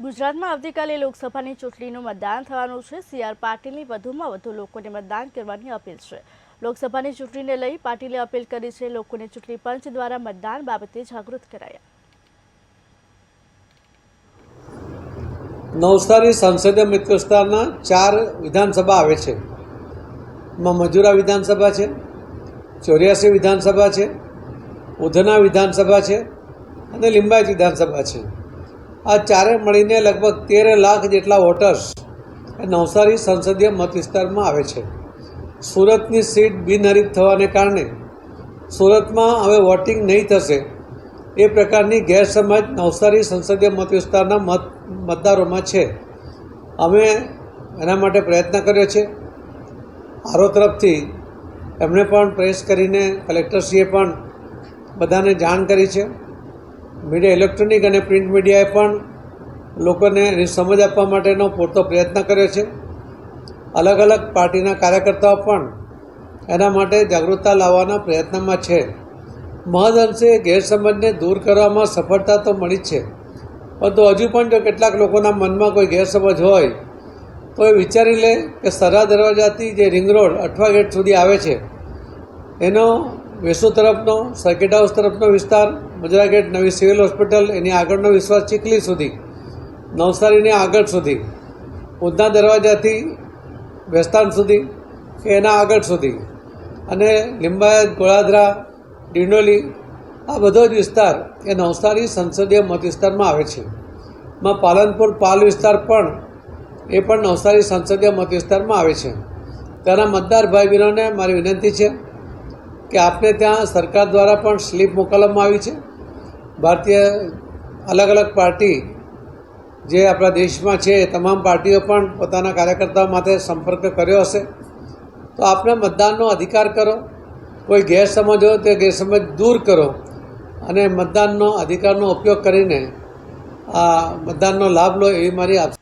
ગુજરાતમાં આવતીકાલે લોકસભાની ચૂંટણીનું મતદાન થવાનું છે. સી આર પાટીલની વધુમાં વધુ લોકોને મતદાન કરવાની અપીલ છે. લોકસભાની ચૂંટણીને લઈ પાટીલે અપીલ કરી છે. લોકોને ચૂંટણી પંચ દ્વારા મતદાન બાબતે જાગૃત કરાયા. નવસારી સંસદીય મિત્ર વિસ્તારના ચાર વિધાનસભા આવે છે. એમાં મજુરા વિધાનસભા છે, ચોર્યાસી વિધાનસભા છે, ઉધના વિધાનસભા છે અને લિંબાયત વિધાનસભા છે. આ ચારે મળીને લગભગ તેર લાખ જેટલા વોટર્સ નવસારી સંસદીય મત વિસ્તારમાં આવે છે. સુરતની સીટ બિનહરીફ થવાને કારણે સુરતમાં હવે વોટિંગ નહીં થશે. એ પ્રકારની ગેરસમજ નવસારી સંસદીય મત વિસ્તારના મત, મતદારોમાં છે. અમે એના માટે પ્રયત્ન કર્યો છે. આરો તરફથી એમણે પણ પ્રેસ કરીને કલેક્ટરશ્રીએ પણ બધાને જાણ કરી છે. મીડિયા ઇલેક્ટ્રોનિક અને પ્રિન્ટ મીડિયાએ પણ લોકોને એની સમજ આપવા માટેનો પૂરતો પ્રયત્ન કર્યો છે. અલગ અલગ પાર્ટીના કાર્યકર્તાઓ પણ એના માટે જાગૃતતા લાવવાના પ્રયત્નમાં છે. મહદઅંશે ગેરસમજને દૂર કરવામાં સફળતા તો મળી જ છે. પરંતુ હજુ પણ જો કેટલાક લોકોના મનમાં કોઈ ગેરસમજ હોય, તો એ વિચારી લે કે સરા દરવાજાથી જે રિંગ રોડ અઠવા ગેટ સુધી આવે છે, એનો વેસુ તરફનો સર્કિટ હાઉસ તરફનો વિસ્તાર મજરા ગેટ નવી સિવિલ હોસ્પિટલ એની આગળનો વિશ્વાસ ચીખલી સુધી, નવસારીની આગળ સુધી, ઉધના દરવાજાથી વેસ્તાન સુધી કે એના આગળ સુધી અને લિંબાયત, ગોળાદરા, ડિંડોલી, આ બધો જ વિસ્તાર એ નવસારી સંસદીય મત વિસ્તારમાં આવે છે. માં પાલનપુર પાલ વિસ્તાર પણ એ પણ નવસારી સંસદીય મત વિસ્તારમાં આવે છે. ત્યાંના મતદાર ભાઈ બહેનોને મારી વિનંતી છે કે આપને ત્યાં સરકાર દ્વારા પણ સ્લીપ મોકલવામાં આવી છે. ભારતીય અલગ અલગ પાર્ટી જે આપણા દેશમાં છે તમામ પાર્ટીઓ પણ પોતાના કાર્યકર્તાઓ માટે સંપર્ક કર્યો હશે. તો આપણે મતદાનનો અધિકાર કરો. કોઈ ગેરસમજ હોય તે ગેરસમજ દૂર કરો અને મતદાનનો અધિકારનો ઉપયોગ કરીને આ મતદાનનો લાભ લો એવી મારી આપ